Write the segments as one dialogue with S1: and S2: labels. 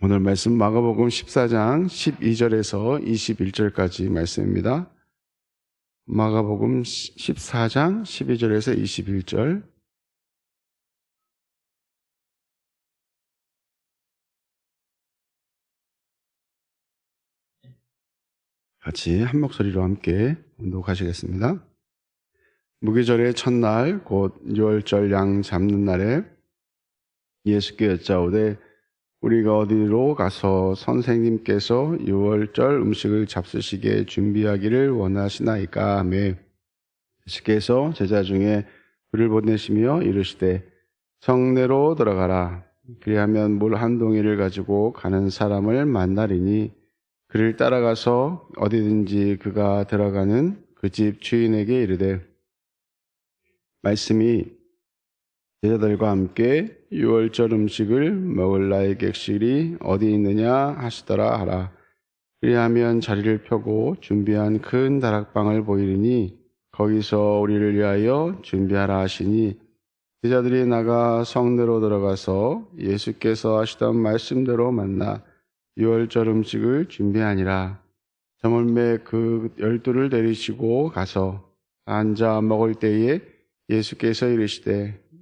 S1: 오늘 말씀 마가복음 14장 12절에서 21절까지 말씀입니다. 마가복음 14장 12절에서 21절. 같이 한 목소리로 함께 운동하시겠습니다. 무기절의 첫날 곧 6월절 양 잡는 날에 예수께 여짜오되 우리가 어디로 가서 선생님께서 6월절 음식을 잡수시게 준비하기를 원하시나이까 하며 예수께서 제자 중에 그를 보내시며 이르시되 성내로 들어가라. 그리하면 물 한 동이를 가지고 가는 사람을 만나리니 그를 따라가서 어디든지 그가 들어가는 그 집 주인에게 이르되 말씀이 제자들과 함께 6월절 음식을 먹을 나의 객실이 어디 있느냐 하시더라 하라. 그리하면 자리를 펴고 준비한 큰 다락방을 보이리니 거기서 우리를 위하여 준비하라 하시니 제자들이 나가 성내로 들어가서 예수께서 하시던 말씀대로 만나 6월절 음식을 준비하니라. 저물매 그 열두를 내리시고 가서 앉아 먹을 때에 예수께서 이르시되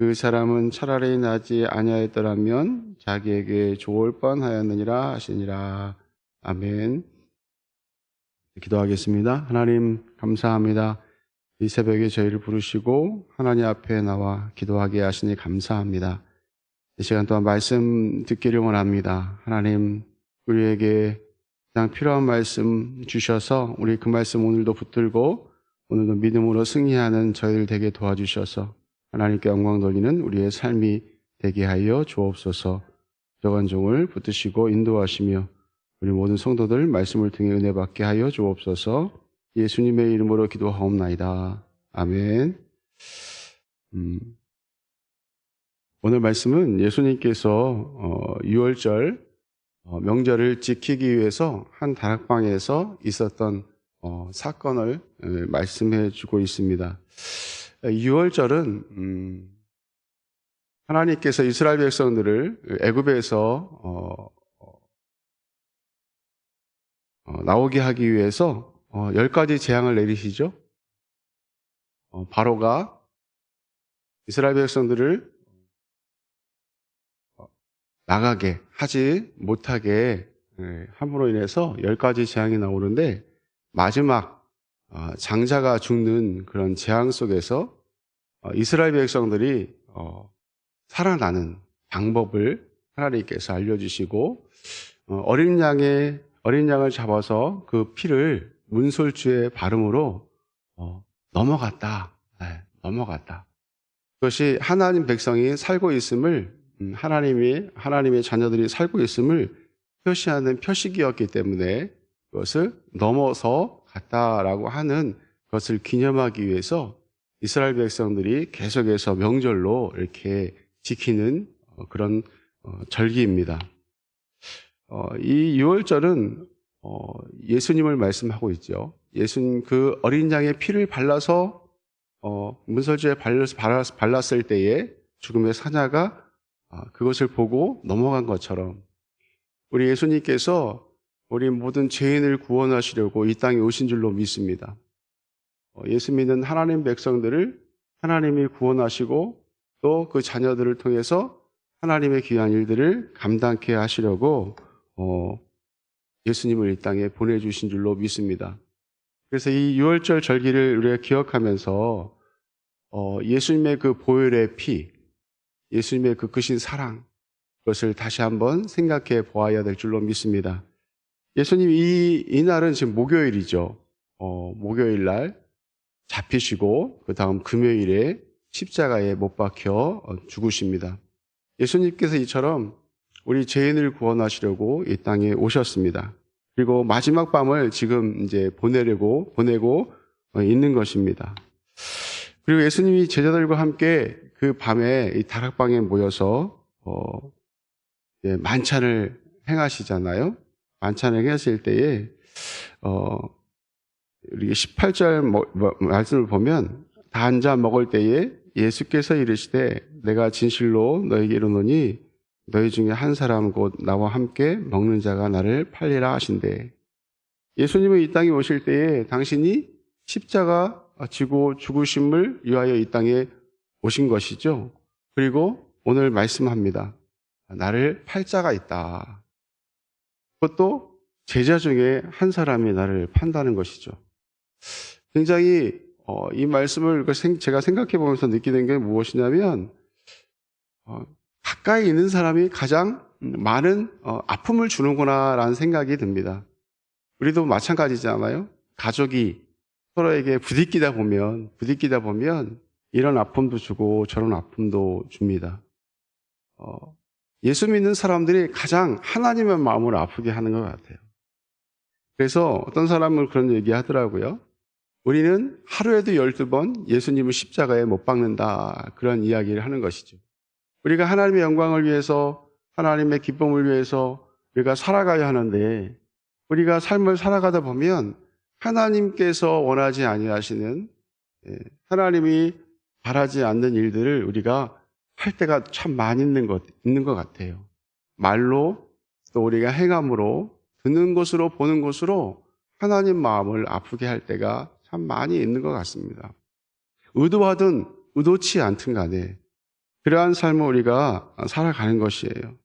S1: 그 사람은 차라리 나지 아니하였더라면 자기에게 좋을 뻔하였느니라 하시니라. 아멘. 기도하겠습니다. 하나님 감사합니다. 이 새벽에 저희를 부르시고 하나님 앞에 나와 기도하게 하시니 감사합니다. 이 시간 동안 말씀 듣기를 원합니다. 하나님 우리에게 가장 필요한 말씀 주셔서 우리 그 말씀 오늘도 붙들고 오늘도 믿음으로 승리하는 저희들 되게 도와주셔서 하나님께 영광 돌리는 우리의 삶이 되게 하여 주옵소서. 저관종을 붙드시고 인도하시며 우리 모든 성도들 말씀을 통해 은혜 받게 하여 주옵소서. 예수님의 이름으로 기도하옵나이다. 아멘. 음, 오늘 말씀은 예수님께서 어, 6월절 어, 명절을 지키기 위해서 한 다락방에서 있었던 어, 사건을 에, 말씀해 주고 있습니다. 6월절은 음, 하나님께서 이스라엘 백성들을 애굽에서 어, 어, 나오게 하기 위해서 어, 열 가지 재앙을 내리시죠. 어, 바로가 이스라엘 백성들을 어, 나가게 하지 못하게 예, 함으로 인해서 열 가지 재앙이 나오는데 마지막 어, 장자가 죽는 그런 재앙 속에서 어, 이스라엘 백성들이 어, 살아나는 방법을 하나님께서 알려주시고 어린 양의 어린 양을 잡아서 그 피를 문솔주에 바름으로 넘어갔다. 네, 넘어갔다. 그것이 하나님 백성이 살고 있음을 음, 하나님이 하나님의 자녀들이 살고 있음을 표시하는 표식이었기 때문에 그것을 넘어서 같다라고 하는 것을 기념하기 위해서 이스라엘 백성들이 계속해서 명절로 이렇게 지키는 어, 그런 어, 절기입니다. 어, 이 6월절은 예수님을 말씀하고 있죠. 예수님 그 어린 양의 피를 발라서 문설주에 발랐 을 때에 죽음의 사자가 그것을 보고 넘어간 것처럼 우리 예수님께서 우리 모든 죄인을 구원하시려고 이 땅에 오신 줄로 믿습니다. 어, 예수 믿는 하나님 백성들을 하나님이 구원하시고 또 그 자녀들을 통해서 하나님의 귀한 일들을 감당케 하시려고 어, 예수님을 이 땅에 보내주신 줄로 믿습니다. 그래서 이 6월절 절기를 우리가 기억하면서 어, 예수님의 그 보혈의 피, 예수님의 그 크신 사랑, 그것을 다시 한번 생각해 보아야 될 줄로 믿습니다. 예수님 이, 이 날은 지금 목요일이죠. 어, 목요일 날 잡히시고, 그 다음 금요일에 십자가에 못 박혀 어, 죽으십니다. 예수님께서 이처럼 우리 죄인을 구원하시려고 이 땅에 오셨습니다. 그리고 마지막 밤을 지금 이제 보내려고 보내고 어, 있는 것입니다. 그리고 예수님이 제자들과 함께 그 밤에 이 다락방에 모여서 어, 예, 만찬을 행하시잖아요. 만찬을 행하실 때에 어, 우리 18절 뭐- 뭐- 말씀을 보면 다 앉아 먹을 때에 예수께서 이르시되 내가 진실로 너에게 이르노니 너희 중에 한 사람 곧 나와 함께 먹는 자가 나를 팔리라 하신대. 예수님은 이 땅에 오실 때에 당신이 십자가 지고 죽으심을 위하여 이 땅에 오신 것이죠. 그리고 오늘 말씀합니다. 나를 팔자가 있다. 그것도 제자 중에 한 사람이 나를 판다는 것이죠. 굉장히 어, 이 말씀을 그 생- 제가 생각해 보면서 느끼는 게 무엇이냐면 어, 가까이 있는 사람이 가장 많은 어, 아픔을 주는구나라는 생각이 듭니다. 우리도 마찬가지잖아요. 가족이 서로에게 부딪히다 보면 부딪히다 보면 이런 아픔도 주고 저런 아픔도 줍니다. 어, 예수 믿는 사람들이 가장 하나님의 마음을 아프게 하는 것 같아요. 그래서 어떤 사람은 그런 얘기 하더라고요. 우리는 하루에도 12번 예수님을 십자가에 못 박는다. 그런 이야기를 하는 것이죠. 우리가 하나님의 영광을 위해서, 하나님의 기쁨을 위해서 우리가 살아가야 하는데, 우리가 삶을 살아가다 보면 하나님께서 원하지 아니하시는, 예, 하나님이 바라지 않는 일들을 우리가 할 때가 참 많이 있는 것, 있는 것 같아요. 말로 또 우리가 행함으로 듣는 것으로 보는 것으로 하나님 마음을 아프게 할 때가 참 많이 있는 것 같습니다. 의도하든 의도치 않든 간에 그러한 삶을 우리가 살아가는 것이에요.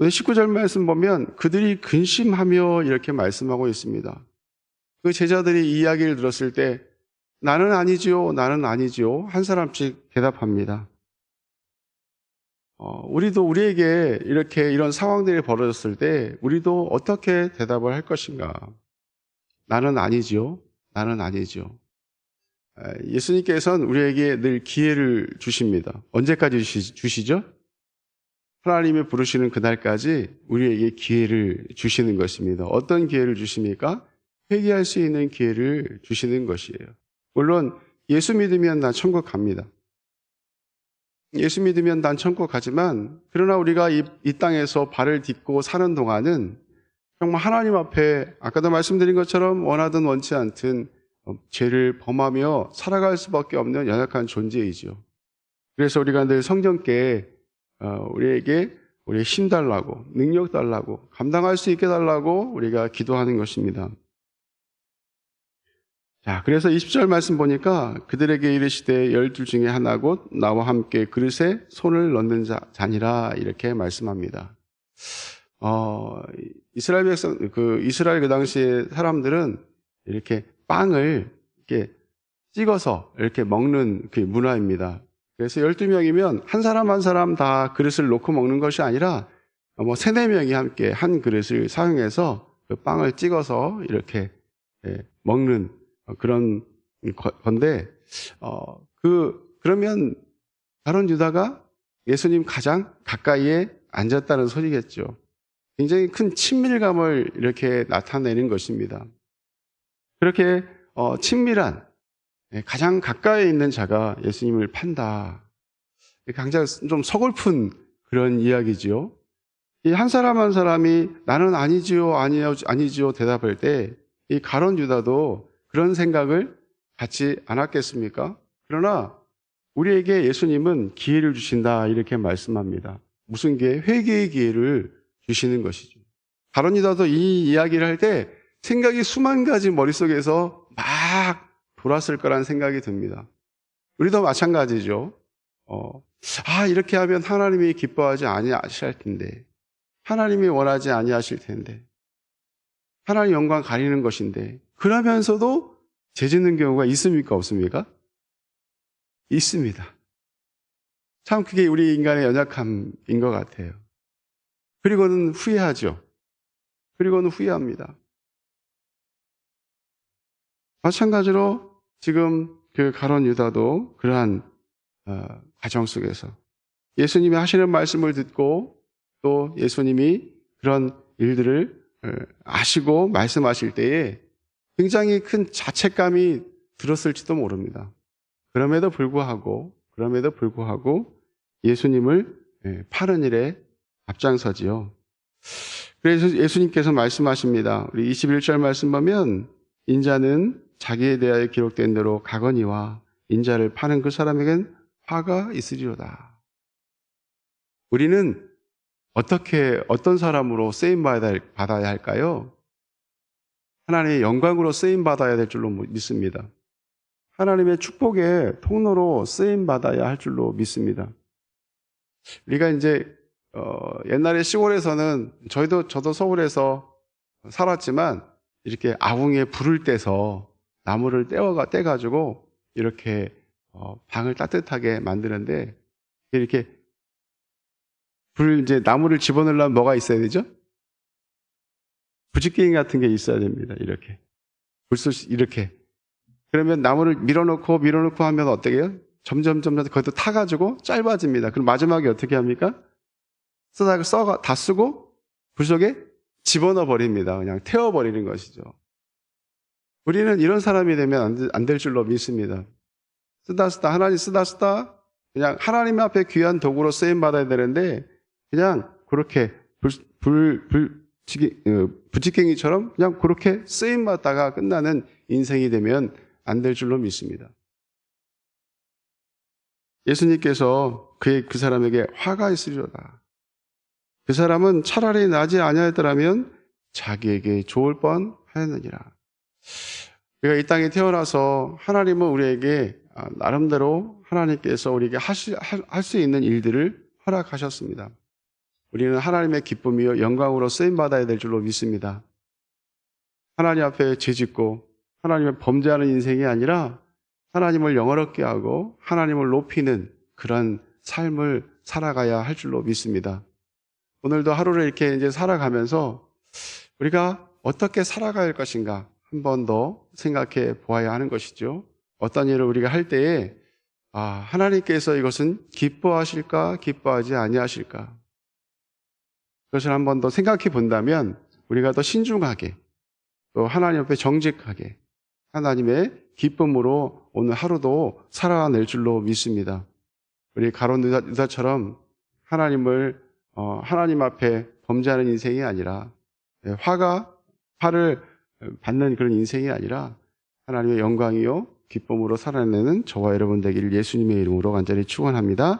S1: 19절 말씀 보면 그들이 근심하며 이렇게 말씀하고 있습니다. 그 제자들이 이 이야기를 들었을 때 나는 아니지요, 나는 아니지요. 한 사람씩 대답합니다. 어, 우리도 우리에게 이렇게 이런 상황들이 벌어졌을 때 우리도 어떻게 대답을 할 것인가? 나는 아니지요. 나는 아니죠. 아, 예수님께서는 우리에게 늘 기회를 주십니다. 언제까지 주시- 주시죠? 하나님이 부르시는 그날까지 우리에게 기회를 주시는 것입니다. 어떤 기회를 주십니까? 회개할 수 있는 기회를 주시는 것이에요. 물론 예수 믿으면 난 천국 갑니다. 예수 믿으면 난 천국 가지만 그러나 우리가 이, 이 땅에서 발을 딛고 사는 동안은 정말 하나님 앞에 아까도 말씀드린 것처럼 원하든 원치 않든 어, 죄를 범하며 살아갈 수밖에 없는 연약한 존재이죠. 그래서 우리가 늘 성경께 어, 우리에게 우리 힘 달라고 능력 달라고 감당할 수 있게 달라고 우리가 기도하는 것입니다. 자, 그래서 20절 말씀 보니까 그들에게 이르시되 열둘 중에 하나 곧 나와 함께 그릇에 손을 넣는 자, 자니라 이렇게 말씀합니다. 어, 이스라엘 백성, 그 이스라엘 그 당시에 사람들은 이렇게 빵을 이렇게 찍어서 이렇게 먹는 그 문화입니다. 그래서 12명이면 한 사람 한 사람 다 그릇을 놓고 먹는 것이 아니라 뭐 세네 명이 함께 한 그릇을 사용해서 그 빵을 찍어서 이렇게 예, 먹는 그런 거- 건데, 어, 그, 그러면 다른 유다가 예수님 가장 가까이에 앉았다는 소리겠죠. 굉장히 큰 친밀감을 이렇게 나타내는 것입니다. 그렇게 어, 친밀한 예, 가장 가까이 있는 자가 예수님을 판다. 굉장히 좀 서글픈 그런 이야기지요. 이 한 사람 한 사람이 나는 아니지요, 아니요, 아니지요 대답할 때 이 가론 유다도 그런 생각을 갖지 않았겠습니까? 그러나 우리에게 예수님은 기회를 주신다 이렇게 말씀합니다. 무슨 기회? 회개의 기회를 주시는 것이죠. 가론 유다도 이 이야기를 할 때 생각이 수만 가지 머릿속에서 막 돌았을 거란 생각이 듭니다. 우리도 마찬가지죠. 어, 아, 이렇게 하면 하나님이 기뻐하지 아니하실 텐데. 하나님이 원하지 아니하실 텐데. 하나님 영광 가리는 것인데. 그러면서도 죄짓는 경우가 있습니까? 없습니까? 있습니다. 참 그게 우리 인간의 연약함인 것 같아요. 그리고는 후회하죠. 그리고는 후회합니다. 마찬가지로 지금 그 가론 유다도 그러한 어, 과정 속에서 예수님이 하시는 말씀을 듣고 또 예수님이 그런 일들을 어, 아시고 말씀하실 때에 굉장히 큰 자책감이 들었을지도 모릅니다. 그럼에도 불구하고 그럼에도 불구하고 예수님을 예, 파는 일에 앞장서지요. 그래서 예수님께서 말씀하십니다. 우리 21절 말씀 보면 인자는 자기에 대하여 기록된 대로 가거니와 인자를 파는 그 사람에겐 화가 있으리로다. 우리는 어떻게 어떤 사람으로 쓰임 받아야 할까요? 하나님의 영광으로 쓰임 받아야 될 줄로 믿습니다. 하나님의 축복의 통로로 쓰임 받아야 할 줄로 믿습니다. 우리가 이제 어, 옛날에 시골에서는 저희도 저도 서울에서 살았지만 이렇게 아궁이에 불을 떼서 나무를 떼어가 떼가지고 이렇게 어, 방을 따뜻하게 만드는데 이렇게 불 이제 나무를 집어넣으려면 뭐가 있어야 되죠? 부직갱이 같은 게 있어야 됩니다. 이렇게 불꽃 이렇게 그러면 나무를 밀어놓고 밀어놓고 하면 어떻게 해요? 점점 점점 거기도 타가지고 짧아집니다. 그럼 마지막에 어떻게 합니까? 쓰다가 써가 다 쓰고 불 속에 집어넣어 버립니다. 그냥 태워 버리는 것이죠. 우리는 이런 사람이 되면 안 될 줄로 믿습니다. 쓰다 쓰다 하나님 쓰다 쓰다 그냥 하나님 앞에 귀한 도구로 쓰임 받아야 되는데 그냥 그렇게 불, 불, 불 어, 부직갱이처럼 그냥 그렇게 쓰임 받다가 끝나는 인생이 되면 안 될 줄로 믿습니다. 예수님께서 그의 그 사람에게 화가 있으리로다. 그 사람은 차라리 나지 아니하였더라면 자기에게 좋을 뻔 하였느니라. 우리가 이 땅에 태어나서 하나님은 우리에게 아, 나름대로 하나님께서 우리에게 할 수 있는 일들을 허락하셨습니다. 우리는 하나님의 기쁨이요 영광으로 쓰임 받아야 될 줄로 믿습니다. 하나님 앞에 죄짓고 하나님의 범죄하는 인생이 아니라 하나님을 영어롭게 하고 하나님을 높이는 그런 삶을 살아가야 할 줄로 믿습니다. 오늘도 하루를 이렇게 이제 살아가면서 우리가 어떻게 할 것인가 한 번 더 생각해 보아야 하는 것이죠. 어떤 일을 우리가 할 때에 아, 하나님께서 이것은 기뻐하실까 기뻐하지 아니하실까 그것을 한 번 더 생각해 본다면 우리가 더 신중하게 또 하나님 앞에 정직하게 하나님의 기쁨으로 오늘 하루도 살아낼 줄로 믿습니다. 우리 가론 유다처럼 하나님을 어, 하나님 앞에 범죄하는 인생이 아니라 예, 화가 화를 받는 그런 인생이 아니라 하나님의 영광이요 기쁨으로 살아내는 저와 여러분 되기를 예수님의 이름으로 간절히 축원합니다.